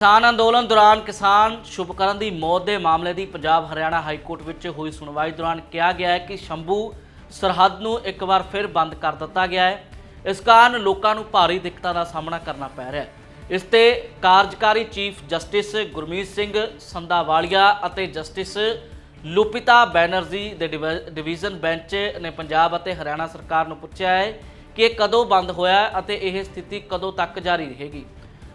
ਕਿਸਾਨ ਅੰਦੋਲਨ ਦੌਰਾਨ ਕਿਸਾਨ ਸ਼ੁਭਕਰਨ ਦੀ ਮੌਤ ਦੇ ਮਾਮਲੇ ਦੀ ਪੰਜਾਬ ਹਰਿਆਣਾ ਹਾਈ ਕੋਰਟ ਵਿੱਚ ਹੋਈ ਸੁਣਵਾਈ ਦੌਰਾਨ ਕਿਹਾ ਗਿਆ ਹੈ ਕਿ ਸ਼ੰਭੂ ਸਰਹੱਦ ਨੂੰ ਇੱਕ ਵਾਰ ਫਿਰ ਬੰਦ ਕਰ ਦਿੱਤਾ ਗਿਆ ਹੈ। ਇਸ ਕਾਰਨ ਲੋਕਾਂ ਨੂੰ ਭਾਰੀ ਦਿੱਕਤਾਂ ਦਾ ਸਾਹਮਣਾ ਕਰਨਾ ਪੈ ਰਿਹਾ ਹੈ। ਇਸ ਤੇ ਕਾਰਜਕਾਰੀ ਚੀਫ ਜਸਟਿਸ ਗੁਰਮੀਤ ਸਿੰਘ ਸੰਧਾਵਾਲੀਆ ਅਤੇ ਜਸਟਿਸ ਲੁਪਿਤਾ ਬੈਨਰਜੀ ਦੇ ਡਿਵ- ਡਿਵੀਜ਼ਨ ਬੈਂਚ ਨੇ ਪੰਜਾਬ ਅਤੇ ਹਰਿਆਣਾ ਸਰਕਾਰ ਨੂੰ ਪੁੱਛਿਆ ਹੈ ਕਿ ਇਹ ਕਦੋਂ ਬੰਦ ਹੋਇਆ ਅਤੇ ਇਹ ਸਥਿਤੀ ਕਦੋਂ ਤੱਕ ਜਾਰੀ ਰਹੇਗੀ।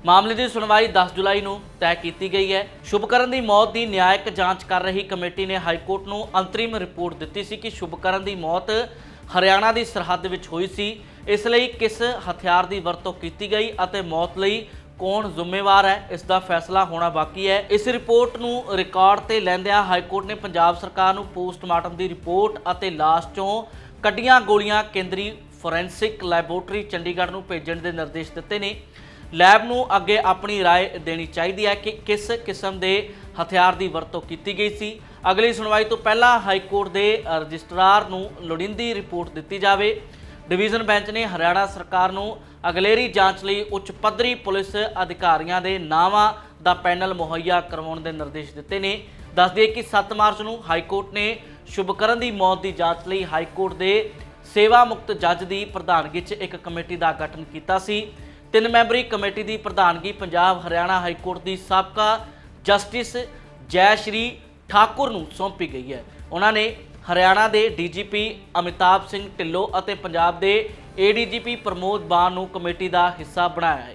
ਮਾਮਲੇ ਦੀ ਸੁਣਵਾਈ 10 ਜੁਲਾਈ ਨੂੰ ਤੈਅ ਕੀਤੀ ਗਈ ਹੈ। ਸ਼ੁਭਕਰਨ ਦੀ ਮੌਤ ਦੀ ਨਿਆਇਕ ਜਾਂਚ ਕਰ ਰਹੀ ਕਮੇਟੀ ਨੇ ਹਾਈ ਕੋਰਟ ਨੂੰ ਅੰਤਰਿਮ ਰਿਪੋਰਟ ਦਿੱਤੀ ਸੀ ਕਿ ਸ਼ੁਭਕਰਨ ਦੀ ਮੌਤ ਹਰਿਆਣਾ ਦੀ ਸਰਹੱਦ ਵਿੱਚ ਹੋਈ ਸੀ। ਇਸ ਲਈ ਕਿਸ ਹਥਿਆਰ ਦੀ ਵਰਤੋਂ ਕੀਤੀ ਗਈ ਅਤੇ ਮੌਤ ਲਈ ਕੌਣ ਜ਼ਿੰਮੇਵਾਰ ਹੈ, ਇਸ ਦਾ ਫੈਸਲਾ ਹੋਣਾ ਬਾਕੀ ਹੈ। ਇਸ ਰਿਪੋਰਟ ਨੂੰ ਰਿਕਾਰਡ ਤੇ ਲੈਂਦਿਆਂ ਹਾਈ ਕੋਰਟ ਨੇ ਪੰਜਾਬ ਸਰਕਾਰ ਨੂੰ ਪੋਸਟਮਾਰਟਮ ਦੀ ਰਿਪੋਰਟ ਅਤੇ ਲਾਸ਼ ਚੋਂ ਕੱਢੀਆਂ ਗੋਲੀਆਂ ਕੇਂਦਰੀ ਫੋਰੈਂਸਿਕ ਲੈਬੋਰੇਟਰੀ ਚੰਡੀਗੜ੍ਹ ਨੂੰ ਭੇਜਣ ਦੇ ਨਿਰਦੇਸ਼ ਦਿੱਤੇ ਨੇ। ਲੈਬ ਨੂੰ ਅੱਗੇ ਆਪਣੀ رائے ਦੇਣੀ ਚਾਹੀਦੀ ਹੈ ਕਿ ਕਿਸ ਕਿਸਮ ਦੇ ਹਥਿਆਰ ਦੀ ਵਰਤੋਂ ਕੀਤੀ ਗਈ ਸੀ ਅਗਲੀ ਸੁਣਵਾਈ ਤੋਂ ਪਹਿਲਾਂ ਹਾਈ ਕੋਰਟ ਦੇ ਅ, ਰਜਿਸਟਰਾਰ ਨੂੰ ਲੋੜੀਂਦੀ ਰਿਪੋਰਟ ਦਿੱਤੀ ਜਾਵੇ ਡਿਵੀਜ਼ਨ ਬੈਂਚ ਨੇ ਹਰਿਆਣਾ ਸਰਕਾਰ ਨੂੰ ਅਗਲੇਰੀ ਜਾਂਚ ਲਈ ਉੱਚ ਪੱਧਰੀ ਪੁਲਿਸ ਅਧਿਕਾਰੀਆਂ ਦੇ ਨਾਵਾਂ ਦਾ ਪੈਨਲ ਮੁਹੱਈਆ ਕਰਵਾਉਣ ਦੇ ਨਿਰਦੇਸ਼ ਦਿੱਤੇ ਨੇ ਦੱਸ ਦਈਏ ਕਿ 7 ਮਾਰਚ ਨੂੰ ਹਾਈ ਕੋਰਟ ਨੇ ਸ਼ੁਭਕਰਨ ਦੀ ਮੌਤ ਦੀ ਜਾਂਚ ਲਈ ਹਾਈ ਕੋਰਟ ਦੇ ਸੇਵਾ ਮੁਕਤ ਜੱਜ ਦੀ ਪ੍ਰਧਾਨਗੀ 'ਚ ਇੱਕ ਕਮੇਟੀ ਦਾ ਗਠਨ ਕੀਤਾ ਸੀ ਤਿੰਨ ਮੈਂਬਰੀ ਕਮੇਟੀ ਦੀ ਪ੍ਰਧਾਨਗੀ ਪੰਜਾਬ ਹਰਿਆਣਾ ਹਾਈ ਕੋਰਟ ਦੀ ਸਾਬਕਾ ਜਸਟਿਸ ਜੈ ਸ਼੍ਰੀ ਠਾਕੁਰ ਨੂੰ ਸੌਂਪੀ ਗਈ ਹੈ। ਉਹਨਾਂ ਨੇ ਹਰਿਆਣਾ ਦੇ ਡੀਜੀਪੀ ਅਮਿਤਾਭ ਸਿੰਘ ਢਿੱਲੋਂ ਅਤੇ ਪੰਜਾਬ ਦੇ ਏਡੀਜੀਪੀ ਪ੍ਰਮੋਦ ਬਾਨ ਨੂੰ ਕਮੇਟੀ ਦਾ ਹਿੱਸਾ ਬਣਾਇਆ ਹੈ।